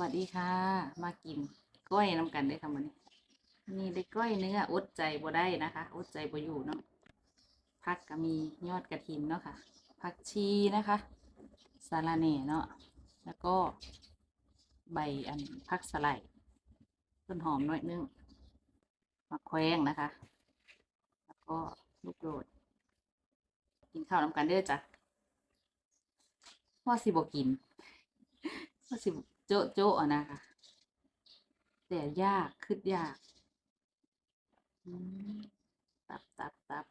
วัสดีค่ะ มากินก้อยน้ำกันได้ค่ะมันนี่ได้ก้อยเนื้ออดใจบ่ได้นะคะอดใจบ่อยู่เนาะผักก็มียอดกระถินเนาะค่ะผักชีนะคะสาลาเน่เนาะแล้วก็ใบอันผักสไลด์ต้นหอมหน่อยนึงมะแขวงนะคะ แล้วก็ลูกโดด กินข้าวน้ำกันเด้อจ้ะพ่อสิบกินก็สิ โจะโจ๊ะนะคะแต่ยากคืดยากตับตับตับ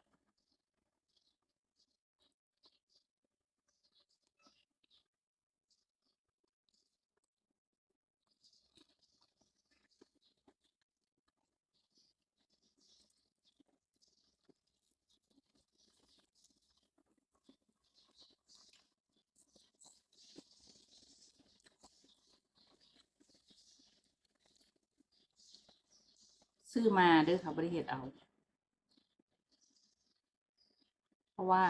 ซื้อมาเด้อค่ะบริเหตุเอา เพราะว่า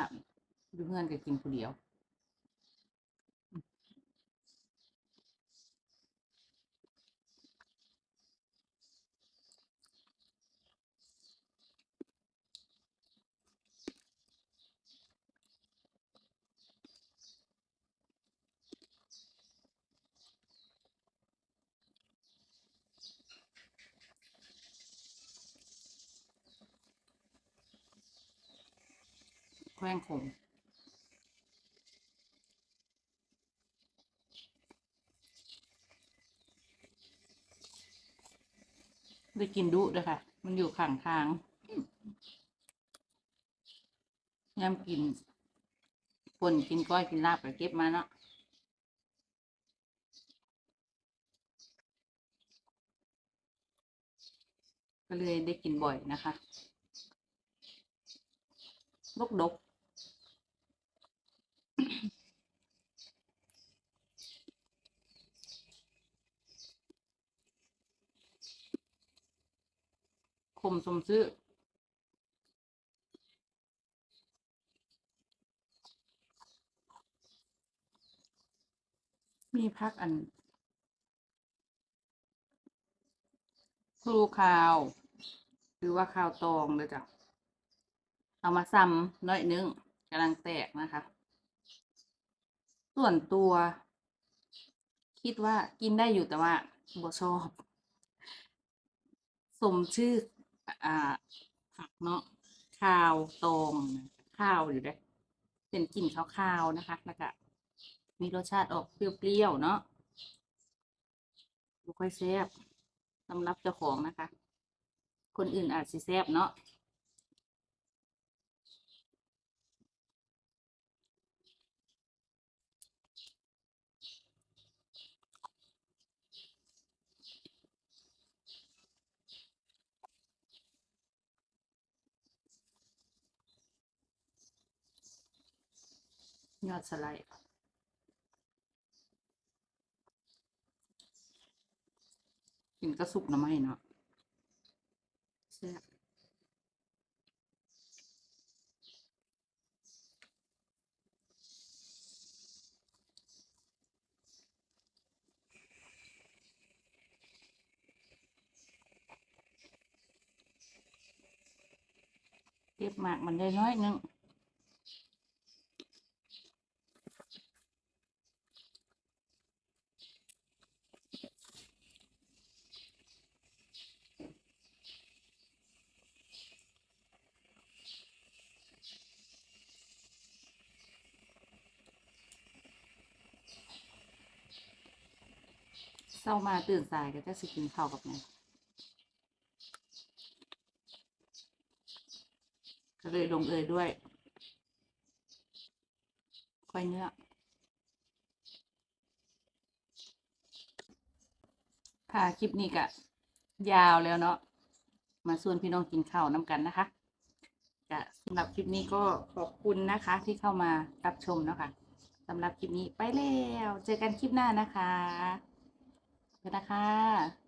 อยู่เพื่อนกับกินคนเดียว แขวงขมได้กินดุด้วยค่ะ มันอยู่ข้างทางยามกินป่นกินก้อยกินลาบก็เก็บมาเนาะก็เลยได้กินบ่อยนะคะลกดก มสมซื้อ มีพักอันครูข่าวหรือว่าข่าวตองเลยจ้ะ เอามาซ้ำน้อยนึงกำลังแตกนะคะ ส่วนตัว คิดว่ากินได้อยู่แต่ว่าบ่ชอบ สมชื่อ อ่าผักเนาะข้าวตองข้าวอยู่ด้วยเป็นกลิ่นข้าวๆนะคะแล้วก็มีรสชาติออกเปรี้ยวๆเนาะบ่ค่อยแซ่บสำหรับเจ้าของนะคะ คนอื่นอาจสิแซ่บเนาะ ยอดสไลด์กินก็สุกนะไม่เนาะแซ่บเก็บหมากมันได้น้อยนึง เศร้ามาตื่นสายก็จะสิกินข้าวกับไงก็เลยลงเอยด้วยควายเนื้อค่ะคลิปนี้ก็ยาวแล้วเนาะมาส่วนพี่น้องกินข้าวน้ำกันนะคะก็สำหรับคลิปนี้ก็ขอบคุณนะคะ ที่เข้ามารับชมเนาะคะสำหรับคลิปนี้ไปแล้ว เจอกันคลิปหน้านะคะ นะคะ